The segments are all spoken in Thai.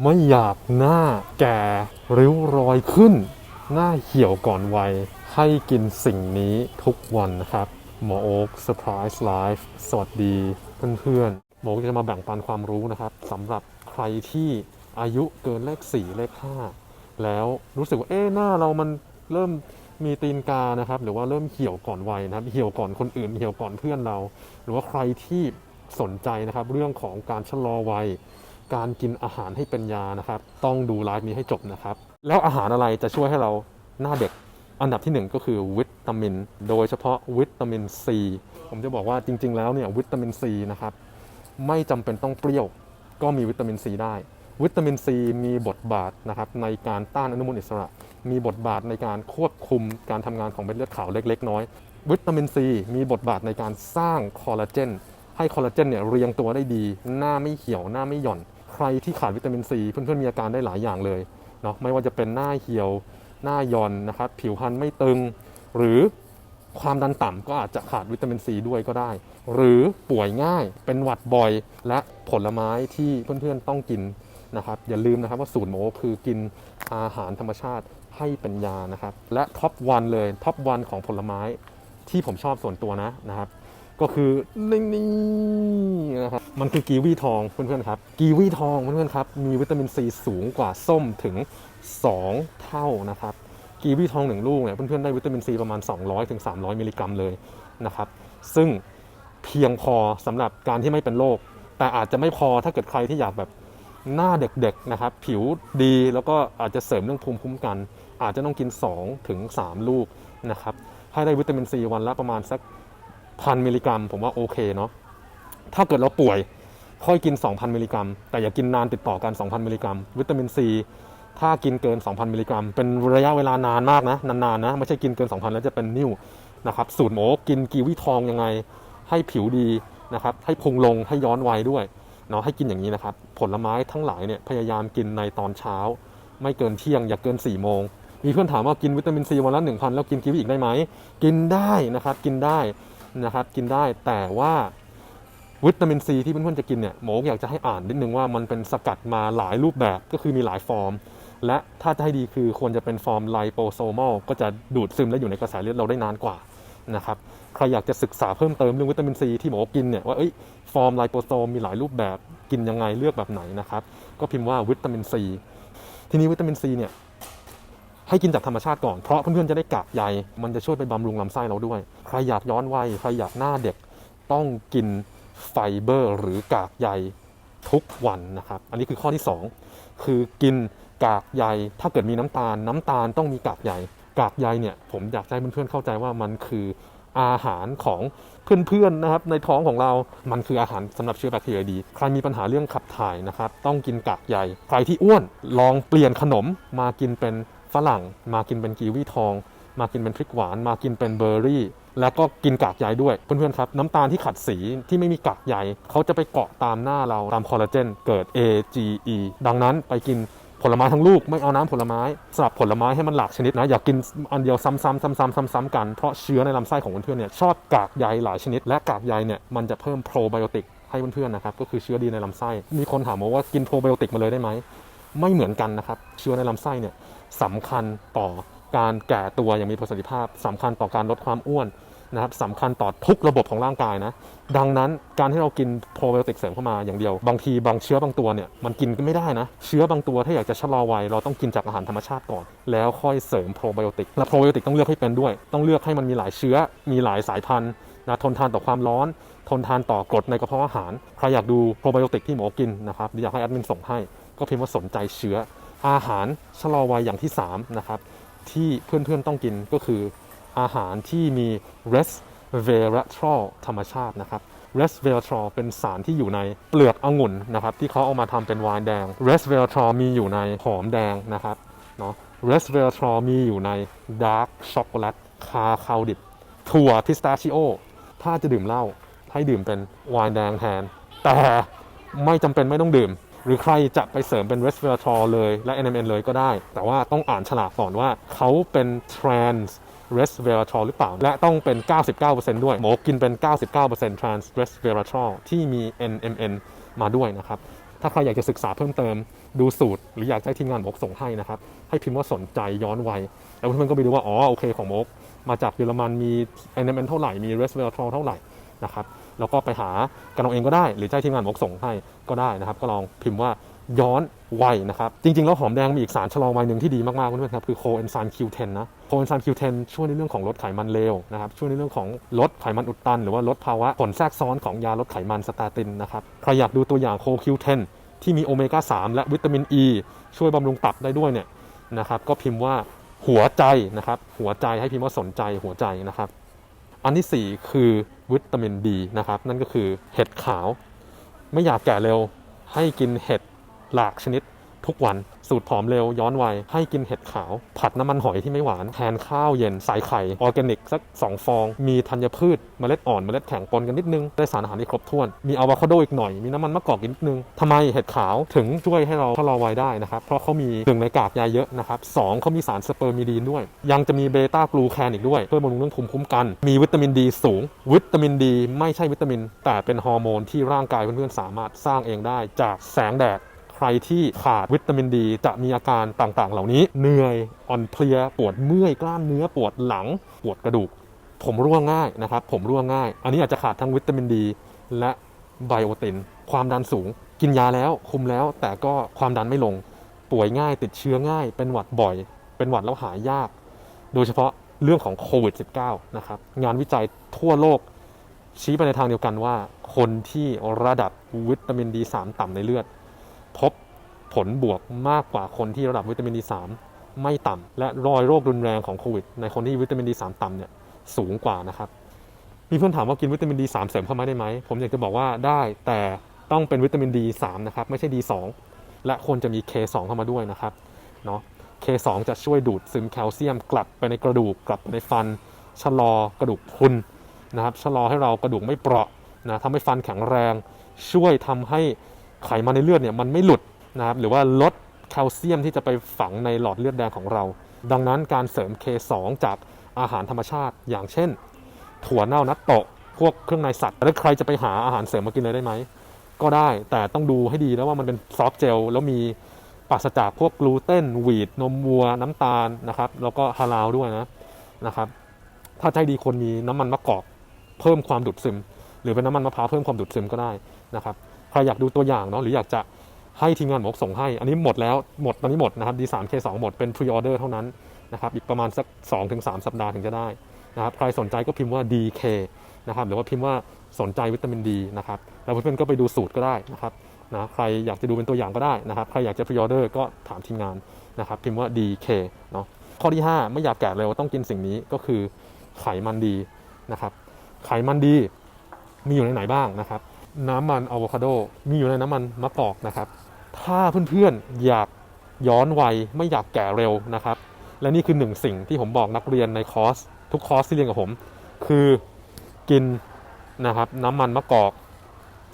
ไม่อยากหน้าแก่ริ้วรอยขึ้น หน้าเหี่ยวก่อนวัย ให้กินสิ่งนี้ทุกวันนะครับ หมอโอ๊กเซอร์ไพรส์ไลฟ์สวัสดีเพื่อนๆ หมอโอ๊คจะมาแบ่งปันความรู้นะครับสำหรับใครที่อายุเกินเลข 4 เลข 5 แล้วรู้สึกว่าเอ๊ะหน้าเรามันเริ่มมีตีนกานะครับ หรือว่าเริ่มเหี่ยวก่อนวัยนะครับ เหี่ยวก่อนคนอื่น เหี่ยวก่อนเพื่อนเรา หรือว่าใครที่สนใจนะครับ เรื่องของการชะลอวัย การกินอาหารให้เป็นยานะครับ ต้องดูไลฟ์นี้ให้จบนะครับ แล้วอาหารอะไรจะช่วยให้เราหน้าเด็ก อันดับที่หนึ่งก็คือวิตามิน โดยเฉพาะวิตามินซีผมจะบอกว่าจริง ๆ แล้วเนี่ยวิตามินซีนะครับไม่จำเป็นต้องเปรี้ยว ก็มีวิตามินซีได้ วิตามินซีมีบทบาทนะครับในการต้านอนุมูลอิสระ มีบทบาทในการควบคุมการทำงานของเม็ดเลือดขาวเล็ก ๆ น้อยวิตามินซีมีบทบาทในการสร้างคอลลาเจนให้คอลลาเจนเนี่ยเรียงตัวได้ดี หน้าไม่เหี่ยวหน้าไม่หย่อน รที่ขาดวิตามินซีเพื่อนๆมีอาการได้หลายอย่างเลยเนาะไม่ว่าจะเป็นหน้าเหี่ยวหน้าย่อนนะครับผิวพรรณไม่ตึง หรือความดันต่ำก็อาจจะขาดวิตามินซีด้วยก็ได้ หรือป่วยง่ายเป็นหวัดบ่อย และผลไม้ที่เพื่อนๆต้องกินนะครับอย่าลืมนะครับว่าสูตรโมคือกินอาหารธรรมชาติให้เป็นยานะครับ และท็อปวันเลยท็อปวันของผลไม้ที่ผมชอบส่วนตัวนะนะครับ ก็คือนี่นนะครับมันคือกีวีทองเพื่อนๆครับ กีวีทองเพื่อนๆครับ มีวิตามินซีสูงกว่าส้มถึง 2 เท่านะครับ กีวีทองหนึ่งลูกเนี่ยเพื่อนๆได้วิตามินซีประมาณ 200ถึงมิลลิกรัมเลยนะครับ ซึ่งเพียงพอสำหรับการที่ไม่เป็นโรคแต่อาจจะไม่พอถ้าเกิดใครที่อยากแบบหน้าเด็กๆนะครับ ผิวดีแล้วก็อาจจะเสริมเรื่องภูมิคุ้มกัน อาจจะต้องกิน2ถึง3ลูกนะครับให้ได้วิตามินซีวันละประมาณสัก พันมิลลิกรัม ผมว่าโอเคเนาะถ้าเกิดเราป่วยค่อยกิน 2,000 มิลลิกรัม แต่อย่ากินนานติดต่อกัน 2,000 มิลลิกรัม วิตามินซีถ้ากินเกิน 2,000 มิลลิกรัม เป็นระยะเวลานานมากนะ นานๆนะ ไม่ใช่กินเกิน 2,000 แล้วจะเป็นนิ่วนะครับ สูตรหมกินกีวีทองยังไง ให้ผิวดีนะครับ ให้พุงลง ให้ย้อนวัยด้วย เนาะ ให้กินอย่างนี้นะครับ ผลไม้ทั้งหลายเนี่ย พยายามกินในตอนเช้า ไม่เกินเที่ยง อย่าเกิน 4 โมง มีเพื่อนถามว่ากินวิตามินซีวันละ 1,000 แล้วกินกีวีอีกได้ไหม กินได้นะครับ กินได้ นะครับกินได้แต่ว่าวิตามินซีที่เพื่อนๆจะกินเนี่ยหมออยากจะให้อ่านนิดนึงว่ามันเป็นสกัดมาหลายรูปแบบก็คือมีหลายฟอร์ม และถ้าจะให้ดีคือควรจะเป็นฟอร์มไลโปโซมอลก็จะดูดซึมและอยู่ในกระแสเลือดเราได้นานกว่านะครับใครอยากจะศึกษาเพิ่มเติมเรื่องวิตามินซีที่หมอกินเนี่ยว่าเอ้ยฟอร์มไลโปโซมมีหลายรูปแบบกินยังไงเลือกแบบไหนนะครับก็พิมพ์ว่าวิตามินซีทีนี้วิตามินซีเนี่ย ให้กินจากธรรมชาติก่อน เพราะเพื่อนๆจะได้กากใยมันจะช่วยไปบำรุงลำไส้เราด้วย ใครอยากย้อนวัยใครอยากหน้าเด็ก ต้องกินไฟเบอร์ หรือกากใยทุกวันนะครับ อันนี้คือข้อที่ 2 คือกินกากใยถ้าเกิดมีน้ำตาล น้ำตาลต้องมีกากใยกากใยเนี่ยผมอยากให้เพื่อนๆเข้าใจว่ามันคืออาหารของเพื่อนๆนะครับในท้องของเรา มันคืออาหารสำหรับเชื้อแบคทีเรียดี ใครมีปัญหาเรื่องขับถ่ายนะครับ ต้องกินกากใย ใครที่อ้วนลองเปลี่ยนขนมมากินเป็น ฝรั่ง มากินเป็นกีวีทอง มากินเป็นพริกหวาน มากินเป็นเบอร์รี่ แล้วก็กินกากใยด้วย เพื่อนๆครับ น้ำตาลที่ขัดสีที่ไม่มีกากใยเขาจะไปเกาะตามหน้าเราตามคอลลาเจนเกิด AGE ดังนั้นไปกินผลไม้ทั้งลูกไม่เอาน้ำผลไม้สลับผลไม้ให้มันหลากชนิดนะอย่ากกินอันเดียวซ้ำๆซ้ำๆซ้ำๆกันเพราะเชื้อในลำไส้ของเพื่อนเนี่ยชอบกากใยหลายชนิด และกากใยเนี่ยมันจะเพิ่มโปรไบโอติกให้เพื่อนๆนะครับก็คือเชื้อดีในลำไส้ มีคนถามมาว่ากินโปรไบโอติกมาเลยได้ไหม ไม่เหมือนกันนะครับ เชื้อในลำไส้เนี่ยสำคัญต่อการแก่ตัวอย่างมีประสิทธิภาพสำคัญต่อการลดความอ้วนนะครับสำคัญต่อทุกระบบของร่างกายนะ ดังนั้นการที่เรากินโปรไบโอติกเสริมเข้ามาอย่างเดียว บางทีบางเชื้อบางตัวเนี่ยมันกินก็ไม่ได้นะ เชื้อบางตัวถ้าอยากจะชะลอวัยเราต้องกินจากอาหารธรรมชาติก่อน แล้วค่อยเสริมโปรไบโอติก และโปรไบโอติกต้องเลือกให้เป็นด้วย ต้องเลือกให้มันมีหลายเชื้อ มีหลายสายพันธุ์นะทนทานต่อความร้อน ทนทานต่อกรดในกระเพาะอาหาร ใครอยากดูโปรไบโอติกที่หมอกินนะครับอยากให้แอดมินส่งให้ ก็พิมพ์ว่าสนใจเชื้อ อาหารชะลอวัยอย่างที่สามนะครับที่เพื่อนๆต้องกินก็คืออาหารที่มี resveratrol ธรรมชาตินะครับ resveratrol เป็นสารที่อยู่ในเปลือกองุ่นนะครับที่เขาเอามาทำเป็นไวน์แดง resveratrol มีอยู่ในหอมแดงนะครับเนาะ resveratrol มีอยู่ใน dark chocolate คาคาวดิบถั่วพิสตาชิโอ ถ้าจะดื่มเหล้าให้ดื่มเป็นไวน์แดงแทน แต่ไม่จำเป็นไม่ต้องดื่ม หรือใครจะไปเสริมเป็น resveratrol เลยและ NMN เลยก็ได้ แต่ว่าต้องอ่านฉลากก่อนว่าเขาเป็น trans resveratrol หรือเปล่า และต้องเป็น 99%ด้วย หมอกินเป็น 99% trans resveratrol ที่มี NMN มาด้วยนะครับ ถ้าใครอยากจะศึกษาเพิ่มเติมดูสูตร หรืออยากให้ทีมงานบอกส่งให้นะครับ ให้พิมพ์ว่าสนใจย้อนวัย แล้วเพื่อนๆก็ไปดูว่า อ๋อ โอเคของโมกมาจากเยอรมันมี n m n เท่าไหร่ มี resveratrol เท่าไหร่นะครับ แล้วก็ไปหากันเอาเองก็ได้ หรือให้ทีมงานบอกส่งให้ก็ได้นะครับ ก็ลองพิมพ์ว่าย้อนวัยนะครับ จริง ๆ แล้วหอมแดงมีอีกสารชะลอวัยหนึ่งที่ดีมากๆเพื่อนๆครับ คือโคเอนไซม์ Q10 นะโคเอนไซม์ Q10 ช่วยในเรื่องของลดไขมันเลวนะครับ ช่วยในเรื่องของลดไขมันอุดตัน หรือว่าลดภาวะผลแทรกซ้อนของยาลดไขมันสตาตินนะครับ ใครอยากดูตัวอย่างโค Q10 ที่มีโอเมก้า 3 และวิตามิน E ช่วยบำรุงตับได้ด้วยเนี่ยนะครับก็พิมพ์ว่าหัวใจนะครับหัวใจให้พิมพ์ว่าสนใจหัวใจนะครับ อันที่ 4 คือวิตามินดีนะครับ นั่นก็คือเห็ดขาว ไม่อยากแก่เร็วให้กินเห็ดหลากชนิด ทุกวัน สูตรผอมเร็วย้อนวัยให้กินเห็ดขาว ผัดน้ำมันหอยที่ไม่หวานแทนข้าวเย็นใส่ไข่ออร์แกนิกสัก 2 ฟอง มีธัญพืชเมล็ดอ่อนเมล็ดแข็งปนกันนิดนึง ได้สารอาหารที่ครบถ้วน มีอะโวคาโดอีกหน่อย มีน้ำมันมะกอกนิดนึงทำไมเห็ดขาวถึงช่วยให้เราชะลอวัยได้นะครับเพราะเขามีหนึ่งในกากใยเยอะนะครับสองเขามีสารสเปอร์มิดีนด้วย ยังจะมีเบต้ากลูแคนอีกด้วยช่วยบำรุงเรื่องภูมิคุ้มกัน มีวิตามินดีสูง วิตามินดี ไม่ใช่วิตามิน แต่เป็นฮอร์โมนที่ร่างกายเพื่อนๆสามารถสร้างเองได้จากแสงแดด รที่ขาดวิตามินดี จะมีอาการต่างๆ เหล่านี้ เหนื่อยอ่อนเพลียปวดเมื่อยกล้ามเนื้อปวดหลัง ปวดกระดูก ผมร่วงง่ายนะครับ ผมร่วงง่าย อันนี้อาจจะขาดทั้งวิตามินดี และไบโอติน ความดันสูง กินยาแล้วคุมแล้ว แต่ก็ความดันไม่ลง ป่วยง่ายติดเชื้อง่าย เป็นหวัดบ่อย เป็นหวัดแล้วหายยาก โดยเฉพาะเรื่องของโควิด -19 นะครับ งานวิจัยทั่วโลกชี้ไปในทางเดียวกันว่า คนที่ระดับวิตามินดี3ต่ำในเลือด พบผลบวกมากกว่าคนที่ระดับวิตามินดี3ไม่ต่ำและรอยโรครุนแรงของโควิด ในคนที่วิตามินดี3ต่ำเนี่ยสูงกว่านะครับ มีเพื่อนถามว่ากินวิตามินดี3เสริมเข้ามาได้ไหม ผมอยากจะบอกว่าได้แต่ต้องเป็นวิตามินดี3นะครับไม่ใช่ D2 และควรจะมี K2 เข้ามาด้วยนะครับเนาะ K2 จะช่วยดูดซึมแคลเซียมกลับไปในกระดูกกลับไปในฟันชะลอกระดูกพุนนะครับชะลอให้เรากระดูกไม่เปราะนะทำให้ฟันแข็งแรง ช่วยทำให้ ไขมันในเลือดเนี่ยมันไม่หลุดนะครับหรือว่าลดแคลเซียมที่จะไปฝังในหลอดเลือดแดงของเรา ดังนั้นการเสริม K2 จากอาหารธรรมชาติอย่างเช่น ถั่วเน่านัตโตะพวกเครื่องในสัตว์แล้วใครจะไปหาอาหารเสริมมากินเลยได้ไหม ก็ได้แต่ต้องดูให้ดีนะว่ามันเป็นซอฟต์เจลแล้วมีปราศจากพวกกลูเตนวีดนมวัวน้ำตาลนะครับ แล้วก็ฮาลาลด้วยนะนะครับ ถ้าใจดีคนมีน้ำมันมะกอกเพิ่มความดูดซึม หรือเป็นน้ำมันมะพร้าวเพิ่มความดูดซึมก็ได้นะครับ ใครอยากดูตัวอย่างเนาะหรืออยากจะให้ทีมงานบอกส่งให้ อันนี้หมดแล้วหมดตอนนี้หมดนะครับ D3 K2 หมดเป็นพรีออเดอร์เท่านั้นนะครับอีกประมาณสัก 2-3 สัปดาห์ถึงจะได้นะครับใครสนใจก็พิมพ์ว่า DK นะครับหรือว่าพิมพ์ว่าสนใจวิตามินดีนะครับแล้วเพื่อนๆก็ไปดูสูตรก็ได้นะครับนะใครอยากจะดูเป็นตัวอย่างก็ได้นะครับใครอยากจะพรีออเดอร์ก็ถามทีมงานนะครับพิมพ์ว่า DK เนาะข้อที่ 5 ไม่อยากแก่เร็วต้องกินสิ่งนี้ก็คือไขมันดีนะครับไขมันดีมีอยู่ในไหนบ้างนะครับ น้ำมันอะโวคาโด มีอยู่ในน้ำมันมะกอกนะครับ ถ้าเพื่อนๆอยากย้อนวัยไม่อยากแก่เร็วนะครับ และนี่คือหนึ่งสิ่งที่ผมบอกนักเรียนในคอร์สทุกคอร์สที่เรียนกับผม คือกินนะครับน้ำมันมะกอก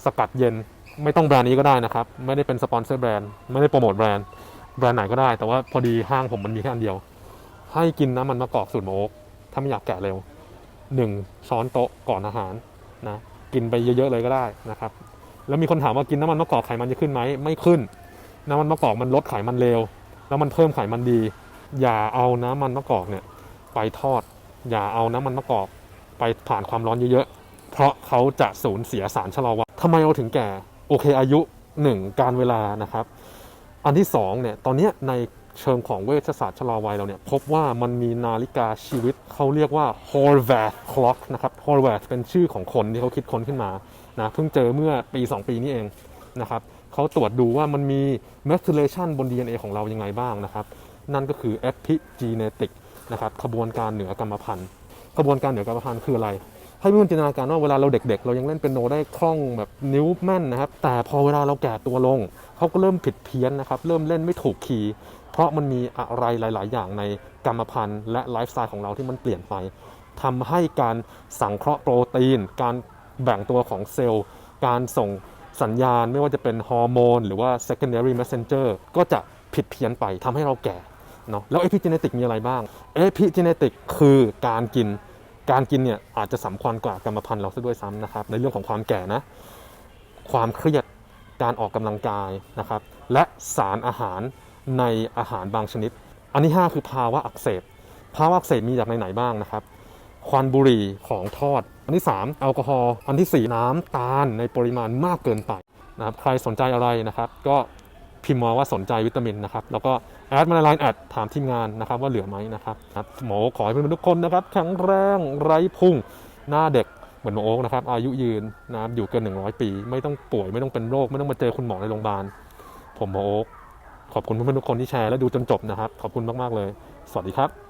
สกัดเย็นไม่ต้องแบรนด์นี้ก็ได้นะครับ ไม่ได้เป็นสปอนเซอร์แบรนด์ไม่ได้โปรโมทแบรนด์แบรนด์ไหนก็ได้ แต่ว่าพอดีห้างผมมันมีแค่อันเดียว ให้กินน้ำมันมะกอกสูตรโมกถ้าไม่อยากแก่เร็วหนึ่งช้อนโต๊ะก่อนอาหารนะ กินไปเยอะๆเลยก็ได้นะครับ แล้วมีคนถามว่ากินน้ำมันมะกอกไขมันจะขึ้นไหมไม่ขึ้น น้ำมันมะกอกมันลดไขมันเลวแล้วมันเพิ่มไขมันดี อย่าเอาน้ำมันมะกอกเนี่ยไปทอด อย่าเอาน้ำมันมะกอกไปผ่านความร้อนเยอะๆ เพราะเขาจะสูญเสียสารชะลอวัยทำไมเราถึงแก่ โอเคอายุหนึ่งการเวลานะครับ อันที่สองเนี่ยตอนเนี้ยใน เชิงของเวชศาสตร์ชะลอวัยเราเนี่ยพบว่ามันมีนาฬิกาชีวิตเขาเรียกว่า Horvath clock นะครับ Horvath เป็นชื่อของคนที่เขาคิดค้นขึ้นมานะเพิ่งเจอเมื่อปี 2 ปีนี้เองนะครับเขาตรวจดูว่ามันมี methylation บน DNA ของเรายังไงบ้างนะครับ นั่นก็คือ epigenetic นะครับขบวนการเหนือกรรมพันธุ์ขบวนการเหนือกรรมพันธุ์คืออะไรให้เพื่อนจินตนาการว่าเวลาเราเด็กๆ เรายังเล่นเป็นโนได้คล่องแบบนิ้วแม่นนะครับ แต่พอเวลาเราแก่ตัวลง เขาก็เริ่มผิดเพี้ยนนะครับ เริ่มเล่นไม่ถูกคีย์ เพราะมันมีอะไรหลาย ๆ อย่างในกรรมพันธุ์และไลฟ์สไตล์ของเราที่มันเปลี่ยนไปทำให้การสังเคราะห์โปรตีน การแบ่งตัวของเซลล์ การส่งสัญญาณไม่ว่าจะเป็นฮอร์โมนหรือว่า secondary messenger ก็จะผิดเพี้ยนไปทำให้เราแก่เนาะแล้ว epigenetic มีอะไรบ้าง epigenetic คือการกินการกินเนี่ยอาจจะสำคัญกว่ากรรมพันธุ์เราซะด้วยซ้ำนะครับในเรื่องของความแก่นะ ความเครียดการออกกำลังกายนะครับ และสารอาหาร ในอาหารบางชนิด อันที่ 5 คือภาวะอักเสบ ภาวะอักเสบมีจากไหนๆบ้างนะครับ ควันบุหรี่ของทอด อันที่ 3 แอลกอฮอล์ อันทีสี่4 น้ำตาลในปริมาณมากเกินไปนะครับ ใครสนใจอะไรนะครับ ก็พิมพ์มาว่าสนใจวิตามินนะครับ แล้วก็แอดมาในไลน์แอดถามทีมงานนะครับว่าเหลือไหมนะครับครับหมอขอให้เพื่อนทุกคนนะครับแข็งแรงไร้พุงหน้าเด็กเหมือนหมอโอ๊กนะครับ อายุยืนนะครับอยู่เกิน 100 ปี ไม่ต้องป่วยไม่ต้องเป็นโรค ไม่ต้องมาเจอคุณหมอในโรงพยาบาล ผมหมอโอ๊ก ขอบคุณเพื่อนๆทุกคนที่แชร์และดูจนจบนะครับ ขอบคุณมากๆเลย สวัสดีครับ